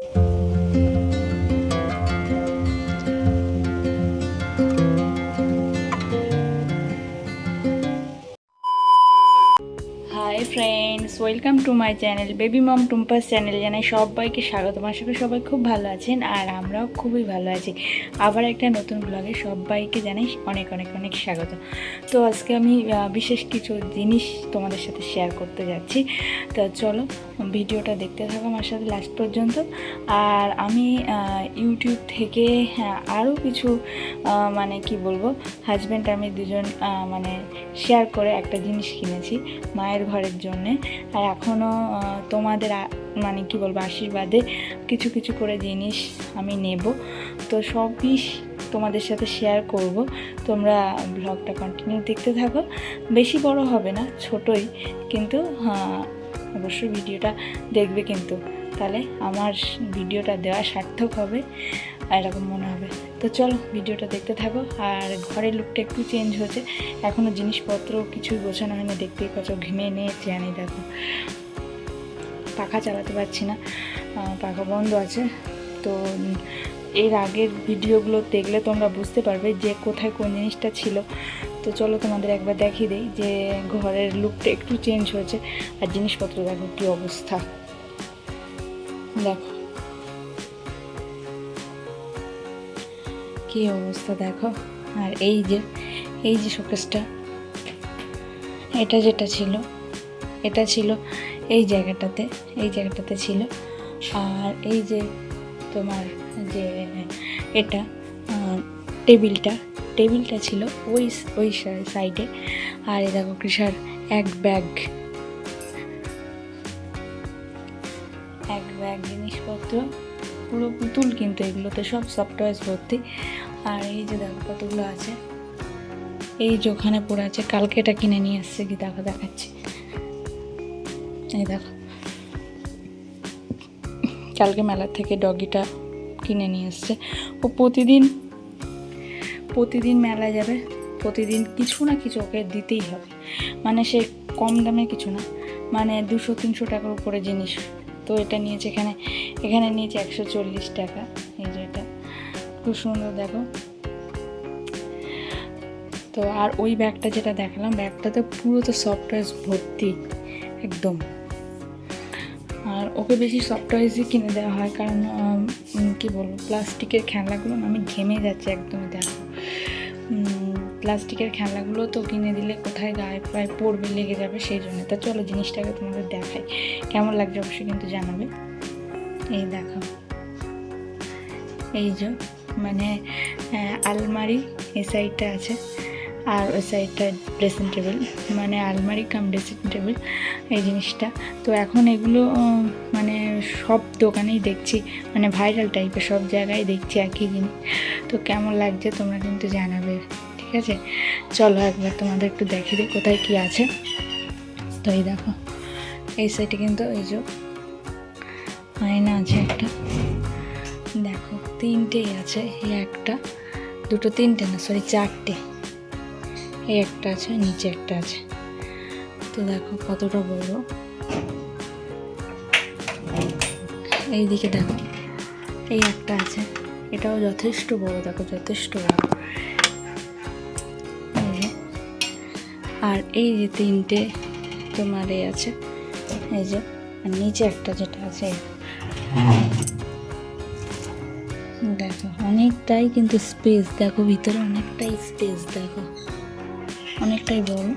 Thank you. Welcome to my channel, baby mom Tumpa's channel জানাই সবাইকে স্বাগত। আশা করি সবাই খুব ভালো আছেন আর আমরাও খুবই ভালো আছি। আবার একটা নতুন ব্লগে সবাইকে জানাই অনেক অনেক অনেক স্বাগত। তো আজকে আমি বিশেষ কিছু জিনিস তোমাদের সাথে শেয়ার করতে যাচ্ছি। তো চলো, ভিডিওটা দেখতে থাকো আমার সাথে লাস্ট পর্যন্ত। আর আমি ইউটিউব থেকে আরও কিছু মানে কি বলব হাজব্যান্ড আমি দুজন মানে শেয়ার করে একটা জিনিস কিনেছি মায়ের ঘরের জন্যে। আর এখনও তোমাদের মানে কি বলব আশীর্বাদে কিছু কিছু করে জিনিস আমি নেব। তো সবই তোমাদের সাথে শেয়ার করব। তোমরা ব্লগটা কন্টিনিউ দেখতে থাকো। বেশি বড় হবে না ছোটই। কিন্তু হ্যাঁ, অবশ্যই ভিডিওটা দেখবে কিন্তু। তাহলে আমার ভিডিওটা দেওয়া সার্থক হবে। এরকম মনে হবে। তো চলো, ভিডিওটা দেখতে থাকো। আর ঘরের লুকটা একটু চেঞ্জ হয়েছে। এখনও জিনিসপত্র কিছুই গোছানো হয়নি। দেখতেই পাচ্ছ, ঘেমে নিয়েছে আনি দেখো। পাখা চালাতে পারছি না। পাখা বন্ধ আছে। তো এর আগের ভিডিওগুলো দেখলে তোমরা বুঝতে পারবে যে কোথায় কোন জিনিসটা ছিল। তো চলো তোমাদের একবার দেখিয়ে দিই যে ঘরের লুকটা একটু চেঞ্জ হয়েছে। আর জিনিসপত্র দেখো কী অবস্থা। দেখো। কী অবস্থা দেখো? আর এই যে এই যে শোকেসটা, এটা যেটা ছিল, এটা ছিল এই জায়গাটাতে এই জায়গাটাতে ছিল। আর এই যে তোমার যে এটা টেবিলটা টেবিলটা ছিল ওই ওই সাইডে। আর এই দেখো কৃষার এক ব্যাগ। এক ব্যাগ জিনিসপত্র, পুরো পুতুল কিন্তু এগুলোতে সব সফটওয়্যার ভর্তি। আর এই যে দেখো কতগুলো আছে। এই যে ওখানে পড়ে আছে, কালকে এটা কিনে নিয়ে এসছে কি দেখো, দেখাচ্ছি। এই দেখো। কালকে মেলার থেকে ডগিটা কিনে নিয়ে এসছে। ও প্রতিদিন প্রতিদিন মেলায় যাবে, প্রতিদিন কিছু না কিছু ওকে দিতেই হবে। মানে সে কম দামে কিছু না মানে দুশো, তিনশো টাকার উপরে জিনিস। তো এটা নিয়েছে এখানে এখানে নিয়েছে একশো চল্লিশ টাকা। খুব সুন্দর, দেখো। তো আর ওই ব্যাগটা যেটা দেখালাম, ব্যাগটাতে পুরো তো সফটওয়্যার ভর্তি, একদম। আর ওকে বেশি সফটওয়্যারই কিনে দেওয়া হয়, কারণ কি বলব, প্লাস্টিকের খেলনাগুলো আমি ঘেমে যাচ্ছি একদমই, দেখো। প্লাস্টিকের খেলনাগুলো তো কিনে দিলে কোথায় গায়ে প্রায় পড়বে, লেগে যাবে, সেই জন্য। তা চলো জিনিসটাকে তোমাদের দেখাই। কেমন লাগছে অবশ্যই কিন্তু জানাবে। এই দেখো। এই যে মানে আলমারি, এই সাইডটা আছে। আর ওই সাইডটা ড্রেসিং টেবিল মানে আলমারি কাম ড্রেসিং টেবিল এই জিনিসটা। তো এখন এগুলো মানে সব দোকানেই দেখছি মানে ভাইরাল টাইপের সব জায়গায় দেখছি একই জিনিস। তো কেমন লাগছে তোমরা কিন্তু জানাবে, ঠিক আছে? চলো একবার তোমাদের একটু দেখিয়ে দিই কোথায় কী আছে। তো এই দেখো, এই সাইডে কিন্তু এই যে আয়না আছে একটা। দেখো তিনটেই আছে, এই একটা। দুটো তিনটে না সরি চারটে। এই একটা আছে, নিচে একটা আছে। তো দেখো কতটা বড়। এইদিকে দেখো, এই একটা আছে। এটাও যথেষ্ট বড়, দেখো যথেষ্ট বড়। আর এই যে তিনটে তোমার এই আছে, এই যে, আর নিচে একটা যেটা আছে দেখো, অনেকটাই কিন্তু স্পেস দেখো ভিতরে অনেকটাই স্পেস দেখো। অনেকটাই বড়।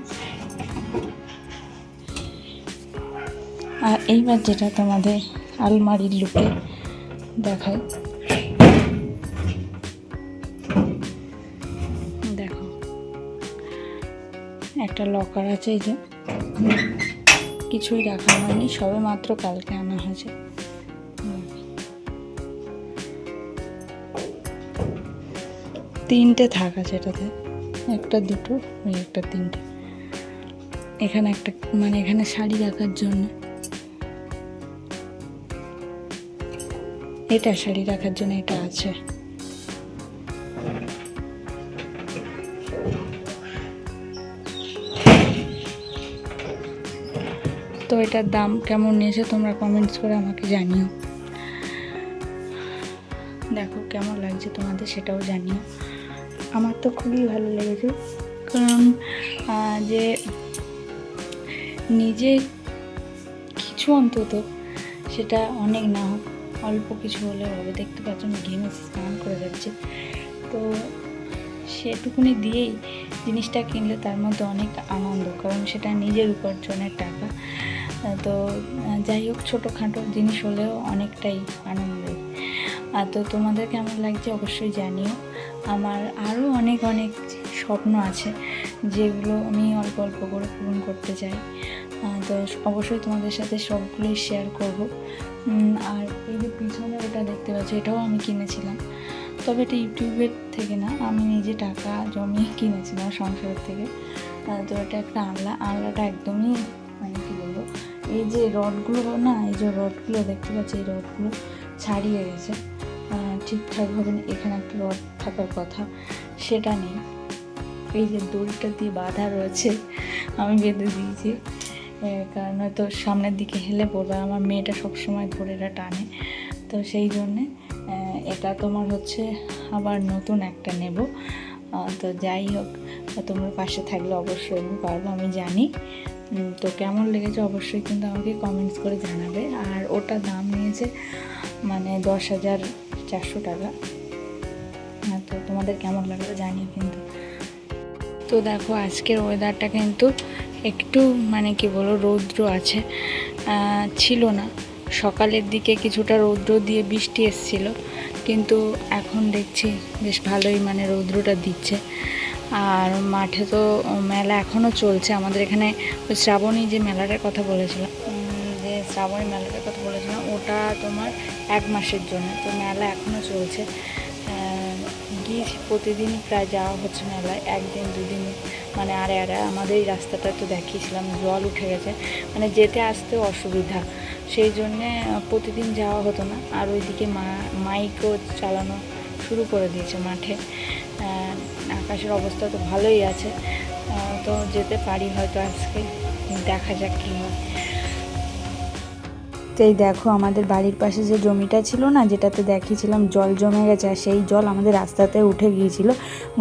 আর এইবার যেটা তোমাদের আলমারির লুকে দেখায় দেখো, একটা লকার আছে এই যে। কিছুই রাখা হয়নি, সবে মাত্র কালকে আনা হয়েছে। তিনটে থাক আছে এটাতে। একটা দুটো, ওই একটা তিনটে। এখানে একটা মানে এখানে শাড়ি রাখার জন্য। এটা শাড়ি রাখার জন্য এটা আছে। তো এটার দাম কেমন নিয়েছে তোমরা কমেন্টস করে আমাকে জানিও। দেখো কেমন লাগছে তোমাদের সেটাও জানিও। আমার তো খুবই ভালো লেগেছে। কারণ যে নিজে কিছু অন্তত সেটা অনেক না হোক, অল্প কিছু হলে হবে। দেখতে পাচ্ছ আমি ঘেমে স্নান করে যাচ্ছে। তো সেটুকুনি দিয়েই জিনিসটা কিনলে তার মধ্যে অনেক আনন্দ, কারণ সেটা নিজের উপার্জনের টাকা। তো যাই হোক, ছোটোখাটো জিনিস হলেও অনেকটাই আনন্দের। আর তো তোমাদের কেমন লাগছে অবশ্যই জানিও। আমার আরও অনেক অনেক স্বপ্ন আছে, যেগুলো আমি অল্প অল্প করে পূরণ করতে চাই। তো অবশ্যই তোমাদের সাথে সবগুলোই শেয়ার করব। আর এই যে পিছনে ওটা দেখতে পাচ্ছ, এটাও আমি কিনেছিলাম। তবে এটা ইউটিউবের থেকে না, আমি নিজে টাকা জমিয়ে কিনেছিলাম সংসারের থেকে। তো এটা একটা আনলা, আনলাটা একদমই মানে কী বলব, এই যে রডগুলো না, এই যে রডগুলো দেখতে পাচ্ছি, এই রডগুলো ছাড়িয়ে গেছে। ঠিকঠাকভাবে না- এখানে একটা রড থাকার কথা, সেটা নেই। এই যে দড়িটা দিয়ে বাধা রয়েছে, আমি বেঁধে দিয়েছি। কারণ হয়তো সামনের দিকে হেলে পড়বে, আমার মেয়েটা সবসময় ধরে টানে। তো সেই জন্যে এটা তোমার হচ্ছে আবার নতুন একটা নেব। তো যাই হোক, তোমরা পাশে থাকলে অবশ্যই আমি পারব, আমি জানি। তো কেমন লেগেছে অবশ্যই কিন্তু আমাকে কমেন্টস করে জানাবে। আর ওটা দাম নিয়েছে মানে দশ হাজার চারশো টাকা। হ্যাঁ, তো তোমাদের কেমন লাগল জানি কিন্তু। তো দেখো আজকের ওয়েদারটা কিন্তু একটু মানে কি বলো রৌদ্র আছে। ছিল না। সকালের দিকে কিছুটা রৌদ্র দিয়ে বৃষ্টি এসছিল। কিন্তু এখন দেখছি বেশ ভালোই মানে রৌদ্রটা দিচ্ছে। আর মাঠে তো মেলা এখনও চলছে। আমাদের এখানে ওই শ্রাবণী যে মেলাটার কথা বলেছিলাম শ্রাবণী মেলাটার কথা বলেছিলাম। ওটা তোমার এক মাসের জন্য। তো মেলা এখনও চলছে। গিয়েছি প্রতিদিন প্রায় যাওয়া হচ্ছে মেলায়। একদিন, দুদিন মানে আরে আরে, আমাদের এই রাস্তাটা তো দেখিয়েছিলাম, জল উঠে গেছে। মানে যেতে আসতে অসুবিধা। সেই জন্যে প্রতিদিন যাওয়া হতো না। আর ওইদিকে মা, মাইকও চালানো শুরু করে দিয়েছে মাঠে। আকাশের অবস্থা তো ভালোই আছে। তো যেতে পারি হয়তো আজকে। দেখা যাক কী হয়। তো এই দেখো আমাদের বাড়ির পাশে যে জমিটা ছিল না, যেটাতে দেখিয়েছিলাম জল জমে গেছে আর সেই জল আমাদের রাস্তাতে উঠে গিয়েছিল।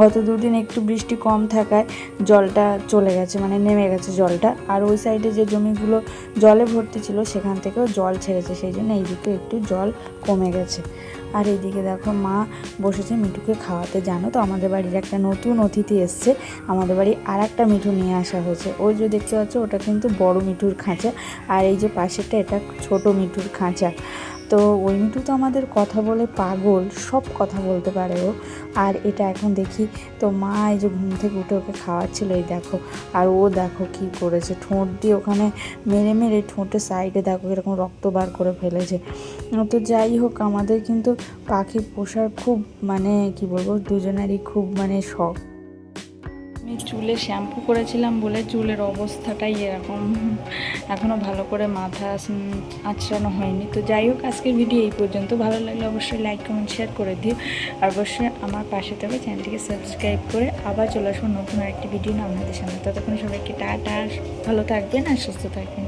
গত দুদিন একটু বৃষ্টি কম থাকায় জলটা চলে গেছে মানে নেমে গেছে জলটা। আর ওই সাইডে যে জমিগুলো জলে ভর্তি ছিল, সেখান থেকেও জল ছেড়েছে, সেই জন্য এইদিকে একটু জল কমে গেছে। আর এইদিকে দেখো মা বসেছে মিঠুকে খাওয়াতে, জানো তো? আমাদের বাড়ির একটা নতুন অতিথি এসছে, আমাদের বাড়ি আর একটা মিঠু নিয়ে আসা হয়েছে। ওই যে দেখতে পাচ্ছ, ওটা কিন্তু বড় মিঠুর খাঁচা। আর এই যে পাশেরটা, এটা ছোট মিঠুর খাঁচা। তো ওই মিঠু তো আমাদের কথা বলে পাগল, সব কথা বলতে পারে ও। আর এটা এখন দেখি, তো মা এই যে ঘুম থেকে উঠে ওকে খাওয়াচ্ছিল, এই দেখো। আর ও দেখো কি করেছে, ঠোঁট দিয়ে ওখানে মেরে মেরে ঠোঁটের সাইডে দেখো এরকম রক্ত বার করে ফেলেছে। তো যাই হোক, আমাদের কিন্তু পাখি পোষার খুব মানে কি বলব, দুজনেরই খুব মানে শখ। আমি চুলে শ্যাম্পু করেছিলাম বলে চুলের অবস্থাটাই এরকম। এখনও ভালো করে মাথা আঁচড়ানো হয়নি। তো যাই হোক, আজকের ভিডিও এই পর্যন্ত। ভালো লাগলে অবশ্যই লাইক কমেন্ট শেয়ার করে দিও। আর অবশ্যই আমার পাশে থাকবে চ্যানেলটিকে সাবস্ক্রাইব করে আবার চলে আসব নতুন আরেকটি ভিডিও না আপনাদের সামনে। ততক্ষণ সবাইকে টাটা, ভালো থাকবেন আর সুস্থ থাকবেন।